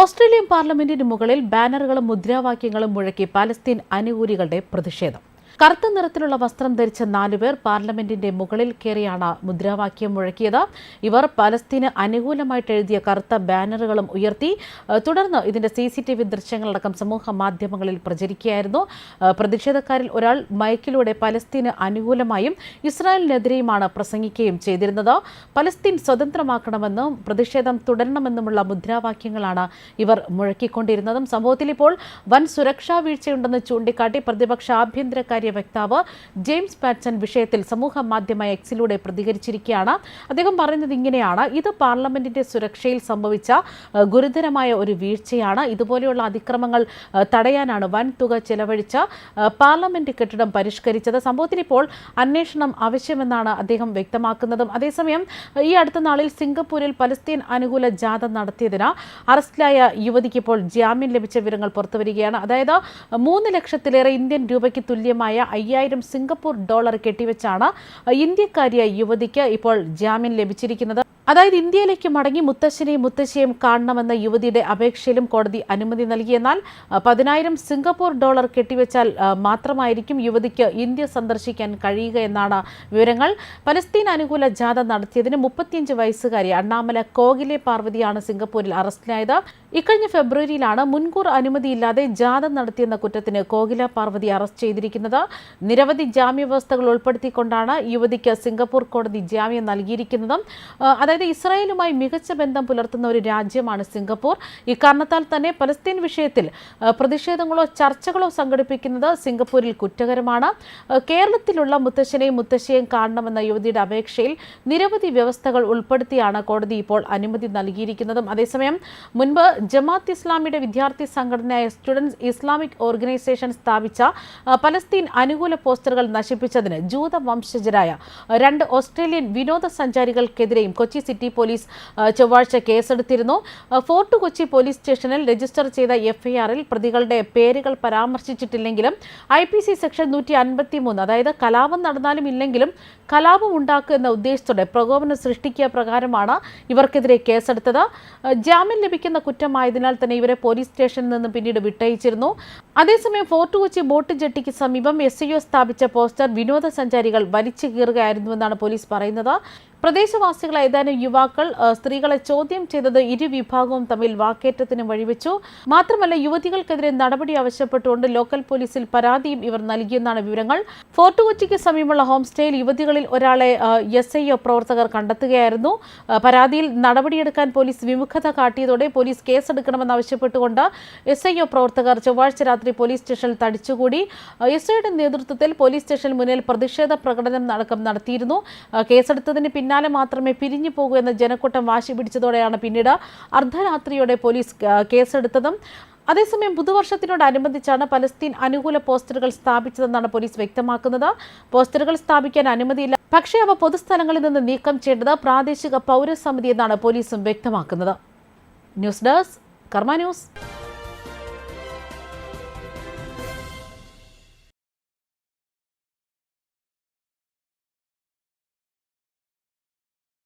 Australian പാർലമെന്റിന് മുകളിൽ ബാനറുകളും മുദ്രാവാക്യങ്ങളും മുഴക്കി പാലസ്തീൻ അനുകൂലികളുടെ പ്രതിഷേധം. കറുത്ത നിറത്തിലുള്ള വസ്ത്രം ധരിച്ച നാലുപേർ പാർലമെന്റിന്റെ മുകളിൽ കയറിയാണ് മുദ്രാവാക്യം മുഴക്കിയത്. ഇവർ പലസ്തീന് അനുകൂലമായിട്ട് എഴുതിയ കറുത്ത ബാനറുകളും ഉയർത്തി തുടർന്ന് ഇതിന്റെ സി സി ടി വി ദൃശ്യങ്ങളടക്കം സമൂഹ മാധ്യമങ്ങളിൽ പ്രചരിക്കുകയായിരുന്നു. പ്രതിഷേധക്കാരിൽ ഒരാൾ മൈക്കിലൂടെ പലസ്തീന് അനുകൂലമായും ഇസ്രായേലിനെതിരെയുമാണ് പ്രസംഗിക്കുകയും ചെയ്തിരുന്നത്. പലസ്തീൻ സ്വതന്ത്രമാക്കണമെന്നും പ്രതിഷേധം തുടരണമെന്നുമുള്ള മുദ്രാവാക്യങ്ങളാണ് ഇവർ മുഴക്കിക്കൊണ്ടിരുന്നതും. സംഭവത്തിൽ ഇപ്പോൾ വൻ സുരക്ഷാ വീഴ്ചയുണ്ടെന്ന് ചൂണ്ടിക്കാട്ടി പ്രതിപക്ഷ ആഭ്യന്തരകാര്യ വക്താവ് ജെയിംസ് പാറ്റ്സൺ വിഷയത്തിൽ സമൂഹ മാധ്യമ എക്സിലൂടെ പ്രതികരിച്ചിരിക്കുകയാണ്. അദ്ദേഹം പറയുന്നത് ഇങ്ങനെയാണ്. ഇത് പാർലമെന്റിന്റെ സുരക്ഷയിൽ സംഭവിച്ച ഗുരുതരമായ ഒരു വീഴ്ചയാണ്. ഇതുപോലെയുള്ള അതിക്രമങ്ങൾ തടയാനാണ് വൻ തുക ചെലവഴിച്ച പാർലമെന്റ് കെട്ടിടം പരിഷ്കരിച്ചത്. സംഭവത്തിൽ ഇപ്പോൾ അന്വേഷണം ആവശ്യമെന്നാണ് അദ്ദേഹം വ്യക്തമാക്കുന്നതും. അതേസമയം ഈ അടുത്ത നാളിൽ സിംഗപ്പൂരിൽ പലസ്തീൻ അനുകൂല ജാഥ നടത്തിയതിന് അറസ്റ്റിലായ യുവതിക്ക് ഇപ്പോൾ ജാമ്യം ലഭിച്ച വിവരങ്ങൾ പുറത്തുവരികയാണ്. അതായത് മൂന്ന് ലക്ഷത്തിലേറെ ഇന്ത്യൻ രൂപയ്ക്ക് തുല്യമായ അയ്യായിരം സിംഗപ്പൂർ ഡോളർ കെട്ടിവെച്ചാണ് ഇന്ത്യക്കാരിയായ യുവതിക്ക് ഇപ്പോൾ ജാമ്യം ലഭിച്ചിരിക്കുന്നത്. അതായത് ഇന്ത്യയിലേക്ക് മടങ്ങി മുത്തശ്ശനെയും മുത്തശ്ശിയെയും കാണണമെന്ന യുവതിയുടെ അപേക്ഷയിലും കോടതി അനുമതി നൽകിയെന്നാൽ പതിനായിരം സിംഗപ്പൂർ ഡോളർ കെട്ടിവെച്ചാൽ മാത്രമായിരിക്കും യുവതിക്ക് ഇന്ത്യ സന്ദർശിക്കാൻ കഴിയുക എന്നാണ് വിവരങ്ങൾ. പലസ്തീൻ അനുകൂല ജാഥ നടത്തിയതിന് മുപ്പത്തിയഞ്ച് വയസ്സുകാരി അണ്ണാമല കോകിലെ പാർവതിയാണ് സിംഗപ്പൂരിൽ അറസ്റ്റിലായത്. ഇക്കഴിഞ്ഞ ഫെബ്രുവരിയിലാണ് മുൻകൂർ അനുമതിയില്ലാതെ ജാഥ നടത്തിയെന്ന കുറ്റത്തിന് കോകില പാർവതി അറസ്റ്റ് ചെയ്തിരിക്കുന്നത്. നിരവധി ജാമ്യവ്യവസ്ഥകൾ ഉൾപ്പെടുത്തിക്കൊണ്ടാണ് യുവതിക്ക് സിംഗപ്പൂർ കോടതി ജാമ്യം നൽകിയിരിക്കുന്നതും. ആ, അതായത് ഇസ്രായേലുമായി മികച്ച ബന്ധം പുലർത്തുന്ന ഒരു രാജ്യമാണ് സിംഗപ്പൂർ. ഇക്കാരണത്താൽ തന്നെ പലസ്തീൻ വിഷയത്തിൽ പ്രതിഷേധങ്ങളോ ചർച്ചകളോ സംഘടിപ്പിക്കുന്നത് സിംഗപ്പൂരിൽ കുറ്റകരമാണ്. കേരളത്തിലുള്ള മുത്തശ്ശനെയും മുത്തശ്ശിയെയും കാണണമെന്ന യുവതിയുടെ അപേക്ഷയിൽ നിരവധി വ്യവസ്ഥകൾ ഉൾപ്പെടുത്തിയാണ് കോടതി ഇപ്പോൾ അനുമതി നൽകിയിരിക്കുന്നതും. അതേസമയം മുൻപ് ജമാത്ത് ഇസ്ലാമിയുടെ വിദ്യാർത്ഥി സംഘടനയായ സ്റ്റുഡൻസ് ഇസ്ലാമിക് ഓർഗനൈസേഷൻ സ്ഥാപിച്ച പലസ്തീൻ അനുകൂല പോസ്റ്ററുകൾ നശിപ്പിച്ചതിന് ജൂത വംശജരായ രണ്ട് ഓസ്ട്രേലിയൻ വിനോദസഞ്ചാരികൾക്കെതിരെയും കൊച്ചി സിറ്റി പോലീസ് ചൊവ്വാഴ്ച കേസെടുത്തിരുന്നു. ഫോർട്ട് കൊച്ചി പോലീസ് സ്റ്റേഷനിൽ രജിസ്റ്റർ ചെയ്ത എഫ്ഐആറിൽ പ്രതികളുടെ പേരുകൾ പരാമർശിച്ചിട്ടില്ലെങ്കിലും ഐ പി സി സെക്ഷൻ നൂറ്റി അൻപത്തി മൂന്ന് അതായത് കലാപം നടന്നാലും ഇല്ലെങ്കിലും കലാപം ഉണ്ടാക്കുക എന്ന ഉദ്ദേശത്തോടെ പ്രകോപനം സൃഷ്ടിക്കുക പ്രകാരമാണ് ഇവർക്കെതിരെ കേസെടുത്തത്. ജാമ്യം ലഭിക്കുന്ന കുറ്റമായതിനാൽ തന്നെ ഇവരെ പോലീസ് സ്റ്റേഷനിൽ നിന്ന് പിന്നീട് വിട്ടയച്ചിരുന്നു. അതേസമയം ഫോർട്ട് കൊച്ചി ബോട്ട് ജെട്ടിക്ക് സമീപം എസ് സ്ഥാപിച്ച പോസ്റ്റർ വിനോദസഞ്ചാരികൾ വലിച്ചു കീറുകയായിരുന്നുവെന്നാണ് പോലീസ് പറയുന്നത്. പ്രദേശവാസികളെ ഏതാനും യുവാക്കൾ സ്ത്രീകളെ ചോദ്യം ചെയ്തത് ഇരു വിഭാഗവും തമ്മിൽ വാക്കേറ്റത്തിന് വഴിവെച്ചു. മാത്രമല്ല യുവതികൾക്കെതിരെ നടപടി ആവശ്യപ്പെട്ടുകൊണ്ട് ലോക്കൽ പോലീസിൽ പരാതിയും ഇവർ നൽകിയെന്നാണ് വിവരങ്ങൾ. ഫോർട്ട് കൊച്ചിക്ക് സമീപമുള്ള ഹോം സ്റ്റേയിൽ യുവതികളിൽ ഒരാളെ എസ് ഐ പ്രവർത്തകർ കണ്ടെത്തുകയായിരുന്നു. പരാതിയിൽ നടപടിയെടുക്കാൻ പോലീസ് വിമുഖത കാട്ടിയതോടെ പോലീസ് കേസെടുക്കണമെന്നാവശ്യപ്പെട്ടുകൊണ്ട് എസ് ഐ പ്രവർത്തകർ ചൊവ്വാഴ്ച രാത്രി പോലീസ് സ്റ്റേഷനിൽ തടിച്ചുകൂടി. എസ് ഐയുടെ നേതൃത്വത്തിൽ പോലീസ് സ്റ്റേഷന് മുന്നിൽ പ്രതിഷേധ പ്രകടനം അടക്കം നടത്തിയിരുന്നു. കേസെടുത്തതിന് കേസെടുത്തതിന് പിന്നാലെ മാത്രമേ പിരിഞ്ഞു പോകൂ എന്ന ജനക്കൂട്ടം വാശി പിടിച്ചതോടെയാണ് പിന്നീട് അർദ്ധരാത്രിയോടെ പോലീസ് കേസെടുത്തതും. അതേസമയം പുതുവർഷത്തിനോടനുബന്ധിച്ചാണ് പലസ്തീൻ അനുകൂല പോസ്റ്ററുകൾ സ്ഥാപിച്ചതെന്നാണ് പോലീസ് വ്യക്തമാക്കുന്നത്. പോസ്റ്ററുകൾ സ്ഥാപിക്കാൻ അനുമതിയില്ല. പക്ഷേ അവ പൊതുസ്ഥലങ്ങളിൽ നിന്ന് നീക്കം ചെയ്യേണ്ടത് പ്രാദേശിക പൗരസമിതി എന്നാണ് പോലീസും വ്യക്തമാക്കുന്നത്. News desk Karma news.